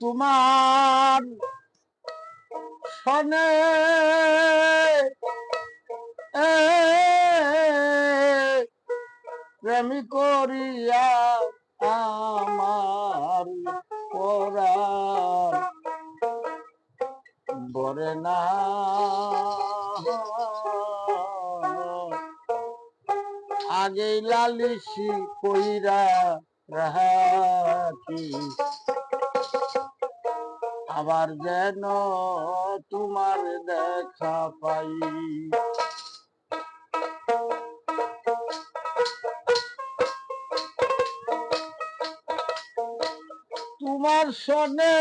তোমার সনে প্রেম করিয়া আমার পরাণ বরে না। আগে লালিসি কইরা রাখি। আবার যেন তোমার দেখা পাই। তোমার সনে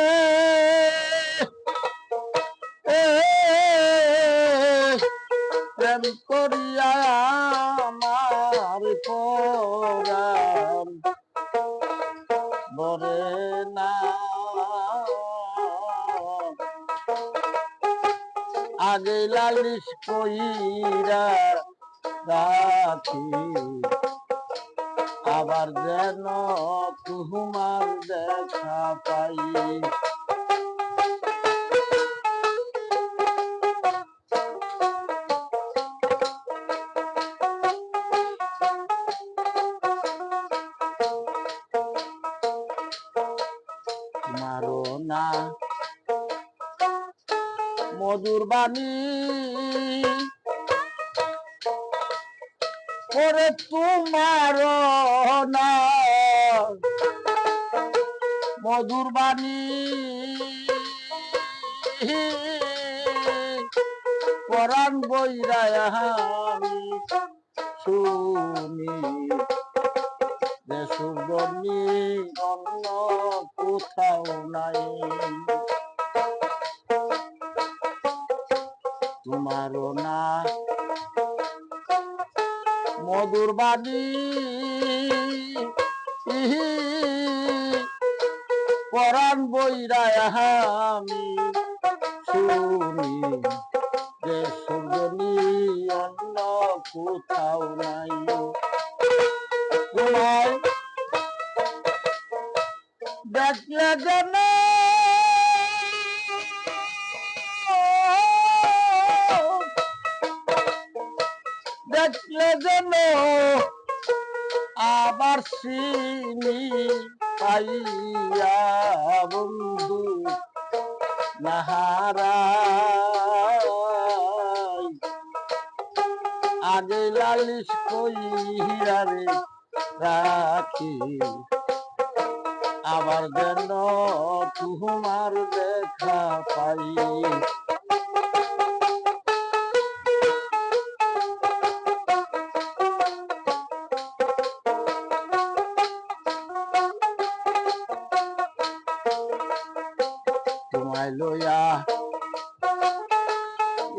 প্রেম করিয়া আমার পরাণ। আগে লালিশ কইরা রাখি আবার যেন তোমার দেখা পাই। না মধুর বাণী। করে তোমার না। মধুর বাণী। পরাণ আমি শুনি। অন্য কোথাও নাই। তোমারও না মধুর ইহি, পরাণ বইরায় আমি শুনি যে সুগনি অন্য কোথাও নাই। তোমায় দেখলে যেন দেখলে যেন আবার চিনি পাইয়া বন্ধু নাহারাই আগে লালিশ কইরা রে রাখি, আবার যেন তোমার দেখা পাই। তোমায় লইয়া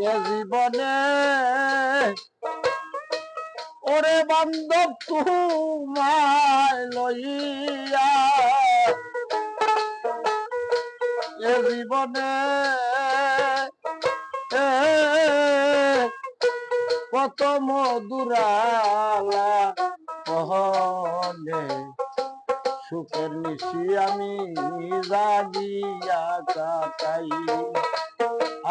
এ জীবনে ওরে বান্ধব তোমায় লইয়া জীবনে কত মধুরালা কহনে সুখের নিশি আমি জাগিয়া কাটাই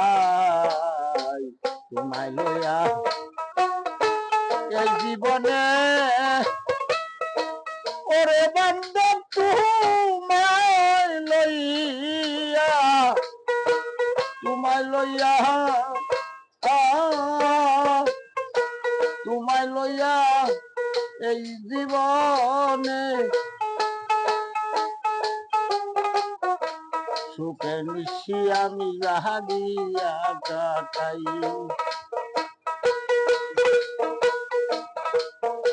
আই তোমায় লইয়া এই জীবনে ওরে বান্ধব তোমায় লইয়া তোমায় লইয়া তোমায় লইয়া এই জীবনে সুখে নিশি আমি রাহাদিয়া কাটাই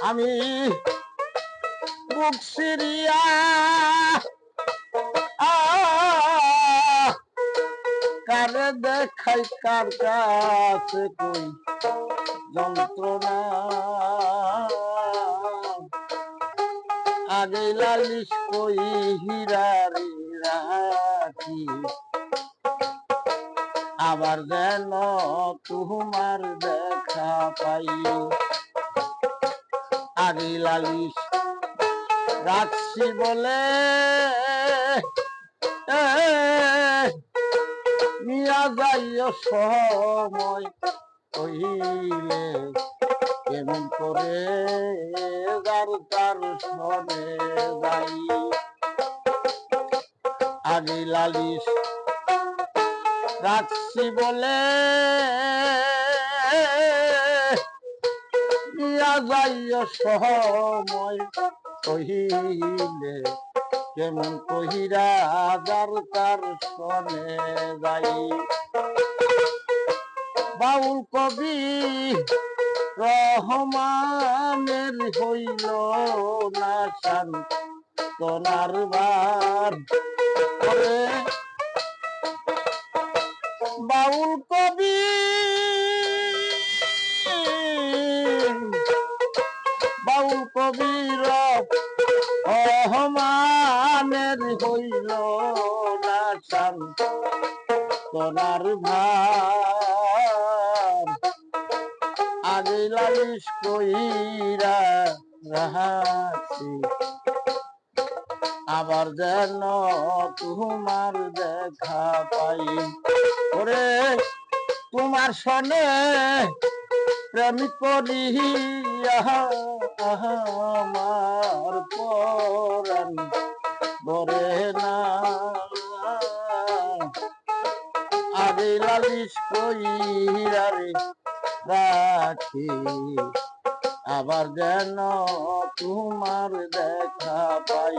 আমি বুক সিরিয়া কারে দেখাই, কার কাছে কই যন্ত্রণা? আগে লালিশ কই হীরারে? রাখি। আবার যেন তোমার দেখা পাই আগে লালিশ রাখছি বলে এ, সময় কহিলে। কেমন করে যার তার সনে আগে লালিশ। রাখছি বলে যাইও সময় কহিলে। কেমন কহিরা তার সনে যাই। বাউল কবি রহমানের হইল না শান্তনার বার করে বাউল কবি। বাউল কবির রহমানের হইল না শান্তনার ভার। আগে লালিশ কইরা রাহাছি আবার যেন তোমার দেখা পাই। ওরে, তোমার সনে প্রেম করিয়া আমার পরাণ ধরে না। আগে লালিশ কইরা রে, রাখি। আবার যেন তোমার দেখা পাই।